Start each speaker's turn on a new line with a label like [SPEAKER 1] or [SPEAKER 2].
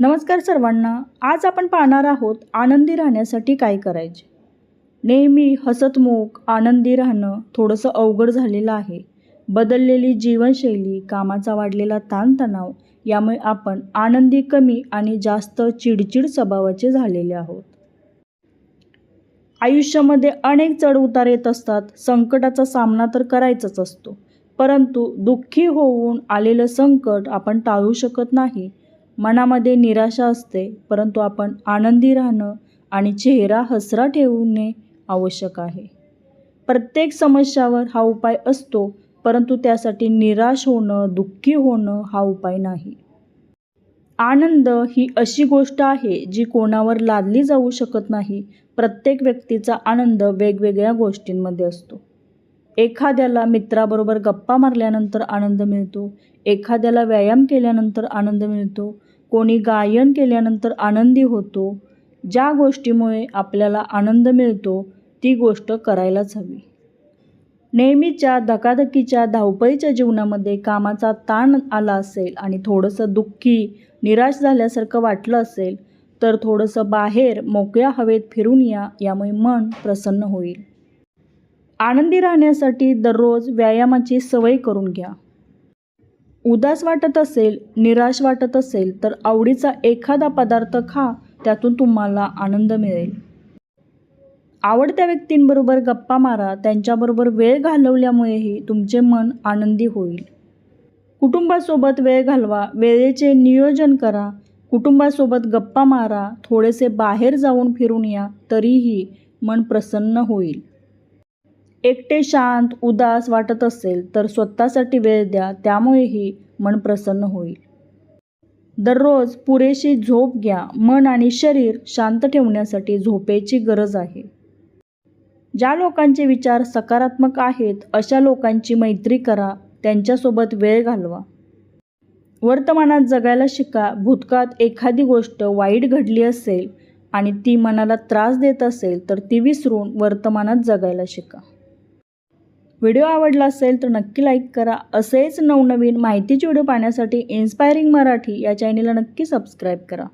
[SPEAKER 1] नमस्कार सर्वांना आज आपण पाहणार आहोत आनंदी राहण्यासाठी काय करायचे? नेहमी हसतमुख आनंदी राहणं थोडंसं अवघड झालेलं आहे. बदललेली जीवनशैली कामाचा वाढलेला ताणतणाव यामुळे आपण आनंदी कमी आणि जास्त चिडचिड स्वभावाचे झालेले आहोत. आयुष्यामध्ये अनेक चढउतार येत असतात. संकटाचा सामना तर करायचाच असतो. परंतु दुःखी होऊन आलेलं संकट आपण टाळू शकत नाही. मनामध्ये निराशा असते परंतु आपण आनंदी राहणं आणि चेहरा हसरा ठेवणे आवश्यक आहे. प्रत्येक समस्यावर हा उपाय असतो परंतु त्यासाठी निराश होणं दुःखी होणं हा उपाय नाही. आनंद ही अशी गोष्ट आहे जी कोणावर लादली जाऊ शकत नाही. प्रत्येक व्यक्तीचा आनंद वेगवेगळ्या गोष्टींमध्ये असतो. एखाद्याला मित्राबरोबर गप्पा मारल्यानंतर आनंद मिळतो. एखाद्याला व्यायाम केल्यानंतर आनंद मिळतो. कोणी गायन केल्यानंतर आनंदी होतो. ज्या गोष्टीमुळे आपल्याला आनंद मिळतो ती गोष्ट करायलाच हवी. नेहमीच्या धकाधकीच्या धावपळीच्या जीवनामध्ये कामाचा ताण आला असेल आणि थोडंसं दुःखी निराश झाल्यासारखं वाटलं असेल तर थोडंसं बाहेर मोकळ्या हवेत फिरून या यामुळे मन प्रसन्न होईल. आनंदी राहण्यासाठी दररोज व्यायामाची सवय करून घ्या. उदास वाटत असेल निराश वाटत असेल तर आवडीचा एखादा पदार्थ खा त्यातून तुम्हाला आनंद मिळेल. आवडत्या व्यक्तींबरोबर गप्पा मारा त्यांच्याबरोबर वेळ घालवल्यामुळेही तुमचे मन आनंदी होईल. कुटुंबासोबत वेळ घालवा वेळेचे नियोजन करा. कुटुंबासोबत गप्पा मारा थोडेसे बाहेर जाऊन फिरून या तरीही मन प्रसन्न होईल. एकटे शांत उदास वाटत असेल तर स्वतःसाठी वेळ द्या त्यामुळेही मन प्रसन्न होईल. दररोज पुरेशी झोप घ्या. मन आणि शरीर शांत ठेवण्यासाठी झोपेची गरज आहे. ज्या लोकांचे विचार सकारात्मक आहेत अशा लोकांची मैत्री करा. त्यांच्यासोबत वेळ घालवा. वर्तमानात जगायला शिका. भूतकाळात एखादी गोष्ट वाईट घडली असेल आणि ती मनाला त्रास देत असेल तर ती विसरून वर्तमानात जगायला शिका. व्हिडिओ आवडला असेल तर नक्की लाईक करा. असेच नवनवीन माहितीचे व्हिडिओ पाहण्यासाठी इन्स्पायरिंग मराठी या चॅनेलला नक्की सबस्क्राईब करा.